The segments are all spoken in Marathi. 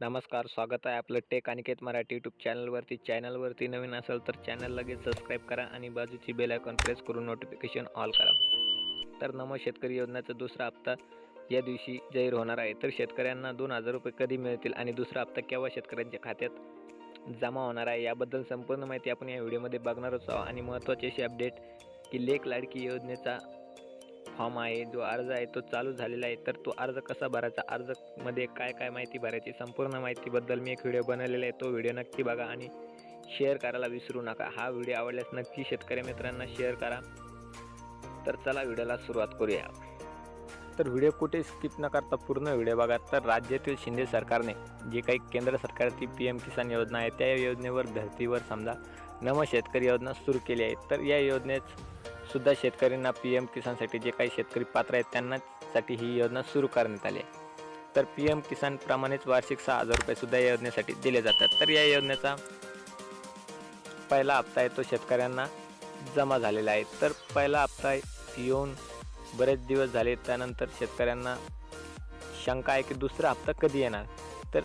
नमस्कार स्वागत आहे आपलं टेक अनिकेत मराठी यूट्यूब चॅनलवरती. चॅनलवरती नवीन असेल तर चॅनल लगेच सबस्क्राईब करा आणि बाजूची बेल आयकॉन प्रेस करून नोटिफिकेशन ऑल करा. तर नमो शेतकरी योजनेचा दुसरा हप्ता या दिवशी जाहीर होणार आहे. तर शेतकऱ्यांना दोन हजार रुपये कधी मिळतील आणि दुसरा हप्ता केव्हा शेतकऱ्यांच्या खात्यात जमा होणार आहे? याबद्दल संपूर्ण माहिती आपण या व्हिडिओमध्ये बघणारच आहोत. आणि महत्त्वाची अशी अपडेट की लेख लाडकी योजनेचा फॉर्म आहे जो अर्ज आहे तो चालू झालेला आहे. तर तो अर्ज कसा भरायचा? अर्जमध्ये काय काय माहिती भरायची? संपूर्ण माहितीबद्दल मी एक व्हिडिओ बनवलेला आहे. तो व्हिडिओ नक्की बघा आणि शेअर करायला विसरू नका. हा व्हिडिओ आवडल्यास नक्की शेतकरी मित्रांना शेअर करा. तर चला व्हिडिओला सुरुवात करूया. तर व्हिडिओ कुठे स्किप न करता पूर्ण व्हिडिओ बघा. तर राज्यातील शिंदे सरकारने जे काही केंद्र सरकारची पी एम किसान योजना आहे त्या योजनेवर धर्तीवर समजा नव शेतकरी योजना सुरू केली आहे. तर या योजनेत सुद्धा शेतकऱ्यांना पी एम किसानसाठी जे काही शेतकरी पात्र आहेत त्यांनासाठी ही योजना सुरू करण्यात आली आहे. तर पी एम किसानप्रमाणेच वार्षिक सहा हजार रुपयेसुद्धा या योजनेसाठी दिले जातात. तर या योजनेचा पहिला हप्ता आहे तो शेतकऱ्यांना जमा झालेला आहे. तर पहिला हप्ता येऊन बरेच दिवस झाले त्यानंतर शेतकऱ्यांना शंका आहे की दुसरा हप्ता कधी येणार? तर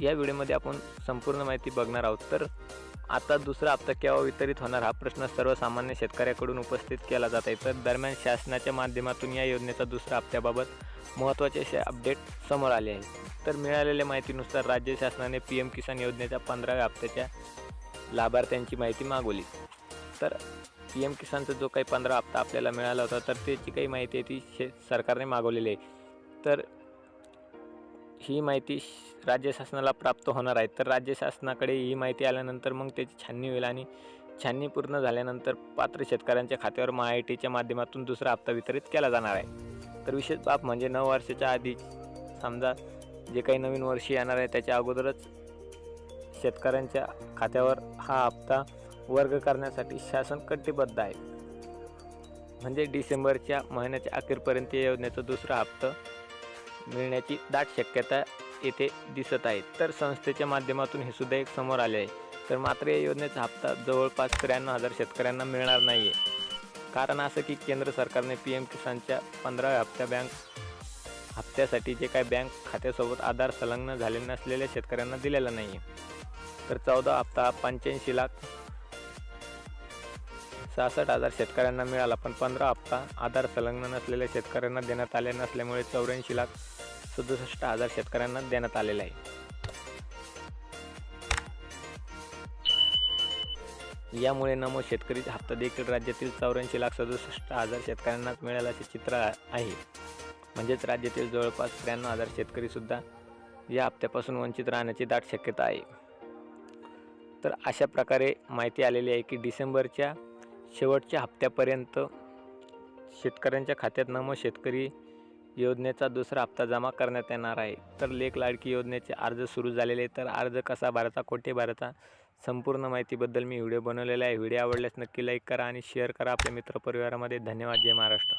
या व्हिडिओमध्ये आपण संपूर्ण माहिती बघणार आहोत. तर आता दुसरा हप्ता केव्हा वितरित होणार हा प्रश्न सर्वसामान्य शेतकऱ्याकडून उपस्थित केला जात आहे. तर दरम्यान शासनाच्या माध्यमातून या योजनेचा दुसऱ्या हप्त्याबाबत महत्त्वाचे असे अपडेट समोर आले आहे तर मिळालेल्या माहितीनुसार राज्य शासनाने पी एम किसान योजनेच्या पंधराव्या हप्त्याच्या लाभार्थ्यांची माहिती मागवली. तर पी एम किसानचा जो काही पंधरा हप्ता आपल्याला मिळाला होता तर त्याची काही माहिती आहे ती शे सरकारने मागवलेली आहे. तर ही माहिती राज्य शासनाला प्राप्त होणार आहे. तर राज्य शासनाकडे ही माहिती आल्यानंतर मग त्याची छाननी होईल आणि छाननी पूर्ण झाल्यानंतर पात्र शेतकऱ्यांच्या खात्यावर महाआयटीच्या माध्यमातून दुसरा हप्ता वितरित केला जाणार आहे. तर विशेष बाब म्हणजे नऊ वर्षाच्या आधी समजा जे काही नवीन वर्षी येणार आहे त्याच्या अगोदरच शेतकऱ्यांच्या खात्यावर हा हप्ता वर्ग करण्यासाठी शासन कटिबद्ध आहे. म्हणजे डिसेंबरच्या महिन्याच्या अखेरपर्यंत या योजनेचा दुसरा हप्ता मिळण्याची दाट शक्यता येथे दिसत आहे. तर संस्थेच्या माध्यमातून हे सुद्धा एक समोर आले आहे. तर मात्र या योजनेचा हप्ता जवळपास त्र्याण्णव हजार शेतकऱ्यांना मिळणार नाही आहे कारण असं की केंद्र सरकारने पी एम किसानच्या पंधराव्या हप्त्या बँक हप्त्यासाठी जे काही बँक खात्यासोबत आधार संलग्न झाले नसलेल्या शेतकऱ्यांना दिलेला नाही आहे तर चौदा हप्ता पंच्याऐंशी लाख सहासष्ट हजार शेतकऱ्यांना मिळाला. पण पंधरा हप्ता आधार संलग्न नसलेल्या शेतकऱ्यांना देण्यात आले नसल्यामुळे चौऱ्याऐंशी लाख सदुसष्ट हजार शेतकऱ्यांना देण्यात आलेला आहे. यामुळे नमो शेतकरी हप्ता देखील राज्यातील चौऱ्याऐंशी लाख सदुसष्ट हजार शेतकऱ्यांनाच मिळाला असे चित्र आहे. म्हणजेच राज्यातील जवळपास त्र्याण्णव हजार शेतकरीसुद्धा या हप्त्यापासून वंचित राहण्याची दाट शक्यता आहे. तर अशा प्रकारे माहिती आलेली आहे की डिसेंबरच्या शेवटच्या हप्त्यापर्यंत शेतकऱ्यांच्या खात्यात नमो शेतकरी योजनेचा दुसरा हप्ता जमा करण्यात येणार आहे. तर लेख लाडकी योजनेचे अर्ज सुरू झालेले आहे. तर अर्ज कसा भरायचा कोठे भरायचा संपूर्ण माहितीबद्दल मी व्हिडिओ बनवलेला आहे. व्हिडिओ आवडल्यास नक्की लाईक करा आणि शेअर करा. आपल्या मित्रपरिवारामध्ये धन्यवाद. जय महाराष्ट्र.